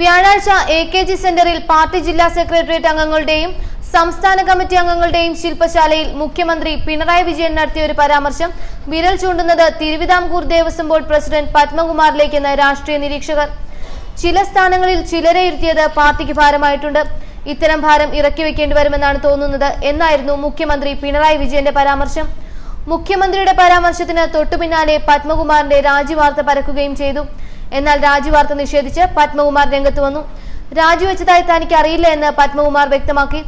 വ്യാഴാഴ്ച A K G സെന്ററിൽ party ജില്ലാ സെക്രട്ടേറിയറ്റ് അംഗങ്ങളുടെയും സംസ്ഥാന കമ്മിറ്റി അംഗങ്ങളുടെയും ശില്പശാലയിൽ മുഖ്യമന്ത്രി പിണറായി വിജയൻ നടത്തിയ ഒരു പരാമർശം വിരൽ ചൂണ്ടുന്നത് തിരുവിതാംകൂർ ദേവസ്വം ബോർഡ് പ്രസിഡന്റ് പത്മകുമാറിലേക്കെന്ന് രാഷ്ട്രീയ നിരീക്ഷകർ. ചില സ്ഥാനങ്ങളിൽ ചിലരെ ഇരുത്തിയത് പാർട്ടിക്ക് ഭാരമായിട്ടുണ്ട്. ഇത്തരം ഭാരം ഇറക്കി വെക്കേണ്ടി വരുമെന്നാണ് തോന്നുന്നത് എന്നായിരുന്നു മുഖ്യമന്ത്രി പിണറായി വിജയന്റെ പരാമർശം. മുഖ്യമന്ത്രിയുടെ പരാമർശത്തിന് തൊട്ടുപിന്നാലെ പത്മകുമാറിന്റെ രാജിവാർത്ത പരക്കുകയും ചെയ്തു. എന്നാൽ രാജിവാർത്ത നിഷേധിച്ച് പത്മകുമാർ രംഗത്ത് വന്നു. രാജിവെച്ചതായി തനിക്ക് അറിയില്ല എന്ന് പത്മകുമാർ വ്യക്തമാക്കി.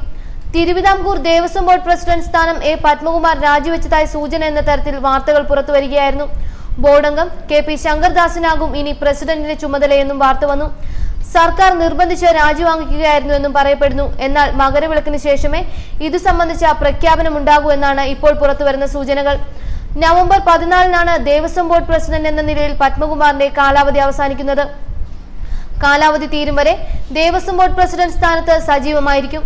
തിരുവിതാംകൂർ ദേവസ്വം ബോർഡ് പ്രസിഡന്റ് സ്ഥാനം എ പത്മകുമാർ രാജിവെച്ചതായി സൂചന എന്ന തരത്തിൽ വാർത്തകൾ പുറത്തുവരികയായിരുന്നു ബോർഡംഗം കെ പി ശങ്കർദാസിനാകും ഇനി പ്രസിഡന്റിന്റെ ചുമതലയെന്നും വാർത്ത വന്നു. സർക്കാർ നിർബന്ധിച്ച് രാജിവാങ്ങിക്കുകയായിരുന്നു എന്നും പറയപ്പെടുന്നു. എന്നാൽ മകരവിളക്കിന് ശേഷമേ ഇതു സംബന്ധിച്ച പ്രഖ്യാപനമുണ്ടാകൂ എന്നാണ് ഇപ്പോൾ പുറത്തുവരുന്ന സൂചനകൾ. നവംബർ പതിനാലിനാണ് ദേവസ്വം ബോർഡ് പ്രസിഡന്റ് എന്ന നിലയിൽ പത്മകുമാറിന്റെ കാലാവധി അവസാനിക്കുന്നത്. കാലാവധി തീരും വരെ ദേവസ്വം ബോർഡ് പ്രസിഡന്റ് സ്ഥാനത്ത് സജീവമായിരിക്കും.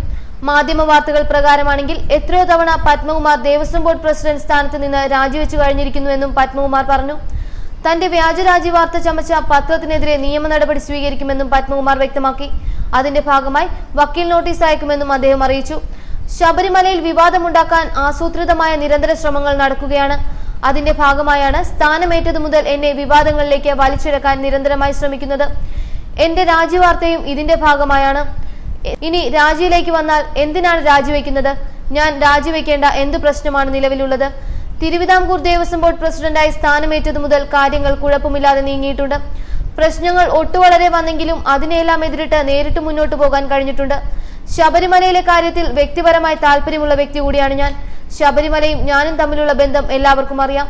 മാധ്യമ വാർത്തകൾ പ്രകാരമാണെങ്കിൽ എത്രയോ തവണ പത്മകുമാർ ദേവസ്വം ബോർഡ് പ്രസിഡന്റ് സ്ഥാനത്ത് നിന്ന് രാജിവെച്ചു കഴിഞ്ഞിരിക്കുന്നുവെന്നും പത്മകുമാർ പറഞ്ഞു. തന്റെ വ്യാജരാജി വാർത്ത ചമച്ച പത്രത്തിനെതിരെ നിയമ നടപടി സ്വീകരിക്കുമെന്നും പത്മകുമാർ വ്യക്തമാക്കി. അതിന്റെ ഭാഗമായി വക്കീൽ നോട്ടീസ് അയക്കുമെന്നും അദ്ദേഹം അറിയിച്ചു. ശബരിമലയിൽ വിവാദമുണ്ടാക്കാൻ ആസൂത്രിതമായ നിരന്തര ശ്രമങ്ങൾ നടക്കുകയാണ്. അതിന്റെ ഭാഗമായാണ് സ്ഥാനമേറ്റതു മുതൽ എന്നെ വിവാദങ്ങളിലേക്ക് വലിച്ചിഴക്കാൻ നിരന്തരമായി ശ്രമിക്കുന്നത്. എന്റെ രാജിവാർത്തയും ഇതിന്റെ ഭാഗമായാണ്. ഇനി രാജിയിലേക്ക് വന്നാൽ എന്തിനാണ് രാജിവെക്കുന്നത്? ഞാൻ രാജിവെക്കേണ്ട എന്ത് പ്രശ്നമാണ് നിലവിലുള്ളത്? തിരുവിതാംകൂർ ദേവസ്വം ബോർഡ് പ്രസിഡന്റായി സ്ഥാനമേറ്റതു മുതൽ കാര്യങ്ങൾ കുഴപ്പമില്ലാതെ നീങ്ങിയിട്ടുണ്ട്. പ്രശ്നങ്ങൾ ഒട്ടുവളരെ വന്നെങ്കിലും അതിനെയെല്ലാം എതിരിട്ട് നേരിട്ട് മുന്നോട്ട് പോകാൻ കഴിഞ്ഞിട്ടുണ്ട്. ശബരിമലയിലെ കാര്യത്തിൽ വ്യക്തിപരമായി താല്പര്യമുള്ള വ്യക്തി കൂടിയാണ് ഞാൻ. ശബരിമലയും ഞാനും തമ്മിലുള്ള ബന്ധം എല്ലാവർക്കും അറിയാം.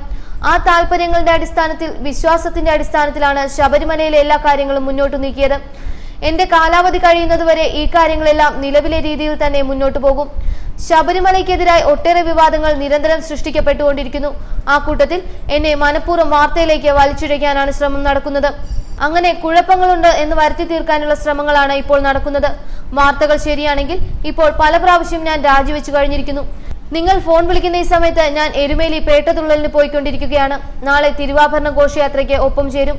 ആ താല്പര്യങ്ങളുടെ അടിസ്ഥാനത്തിൽ വിശ്വാസത്തിന്റെ അടിസ്ഥാനത്തിലാണ് ശബരിമലയിലെ എല്ലാ കാര്യങ്ങളും മുന്നോട്ട് നീക്കിയത്. എന്റെ കാലാവധി കഴിയുന്നതുവരെ ഈ കാര്യങ്ങളെല്ലാം നിലവിലെ രീതിയിൽ തന്നെ മുന്നോട്ട് പോകും. ശബരിമലയ്ക്കെതിരായി ഒട്ടേറെ വിവാദങ്ങൾ നിരന്തരം സൃഷ്ടിക്കപ്പെട്ടുകൊണ്ടിരിക്കുന്നു. ആ കൂട്ടത്തിൽ എന്നെ മനഃപൂർവം വാർത്തയിലേക്ക് വലിച്ചിഴയ്ക്കാനാണ് ശ്രമം നടക്കുന്നത്. അങ്ങനെ കുഴപ്പങ്ങളുണ്ട് എന്ന് വരുത്തി തീർക്കാനുള്ള ശ്രമങ്ങളാണ് ഇപ്പോൾ നടക്കുന്നത്. വാർത്തകൾ ശരിയാണെങ്കിൽ ഇപ്പോൾ പല പ്രാവശ്യം ഞാൻ രാജിവെച്ചു കഴിഞ്ഞിരിക്കുന്നു. നിങ്ങൾ ഫോൺ വിളിക്കുന്ന ഈ സമയത്ത് ഞാൻ എരുമേലി പേട്ടതുള്ളലിന് പോയിക്കൊണ്ടിരിക്കുകയാണ്. നാളെ തിരുവാഭരണ ഘോഷയാത്രയ്ക്ക് ഒപ്പം ചേരും.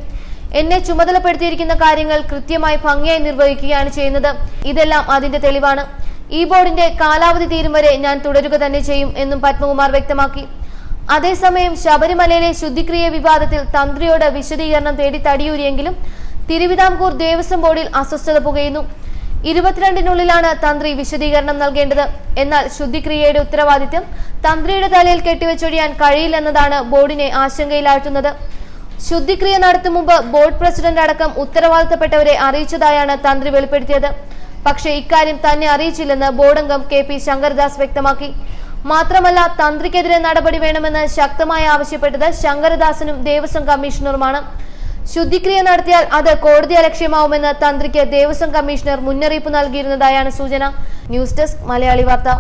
എന്നെ ചുമതലപ്പെടുത്തിയിരിക്കുന്ന കാര്യങ്ങൾ കൃത്യമായി ഭംഗിയായി നിർവഹിക്കുകയാണ് ചെയ്യുന്നത്. ഇതെല്ലാം അതിന്റെ തെളിവാണ്. ഈ ബോർഡിന്റെ കാലാവധി തീരും വരെ ഞാൻ തുടരുക തന്നെ ചെയ്യും എന്നും പത്മകുമാർ വ്യക്തമാക്കി. അതേസമയം ശബരിമലയിലെ ശുദ്ധിക്രിയ വിവാദത്തിൽ തന്ത്രിയോട് വിശദീകരണം തേടി തടിയൂരിയെങ്കിലും തിരുവിതാംകൂർ ദേവസ്വം ബോർഡിൽ അസ്വസ്ഥത പുകയുന്നു. ഇരുപത്തിരണ്ടിനുള്ളിലാണ് തന്ത്രി വിശദീകരണം നൽകേണ്ടത്. എന്നാൽ ശുദ്ധിക്രിയയുടെ ഉത്തരവാദിത്യം തന്ത്രിയുടെ തലയിൽ കെട്ടിവെച്ചൊഴിയാൻ കഴിയില്ലെന്നതാണ് ബോർഡിനെ ആശങ്കയിലാഴ്ത്തുന്നത്. ശുദ്ധിക്രിയ നടത്തും മുമ്പ് ബോർഡ് പ്രസിഡന്റ് അടക്കം ഉത്തരവാദിത്തപ്പെട്ടവരെ അറിയിച്ചതായാണ് തന്ത്രി വെളിപ്പെടുത്തിയത്. പക്ഷേ ഇക്കാര്യം തന്നെ അറിയിച്ചില്ലെന്ന് ബോർഡംഗം കെ പി ശങ്കർദാസ് വ്യക്തമാക്കി. മാത്രമല്ല തന്ത്രിക്കെതിരെ നടപടി വേണമെന്ന് ശക്തമായി ആവശ്യപ്പെട്ടത് ശങ്കരദാസനും ദേവസ്വം കമ്മീഷണറുമാണ്. ശുദ്ധിക്രിയ നടത്തിയാൽ അത് കോടതി അലക്ഷ്യമാവുമെന്ന് തന്ത്രിക്ക് ദേവസ്വം കമ്മീഷണർ മുന്നറിയിപ്പ് നൽകിയിരുന്നതായാണ് സൂചന. ന്യൂസ് ഡെസ്ക് മലയാളി വാർത്ത.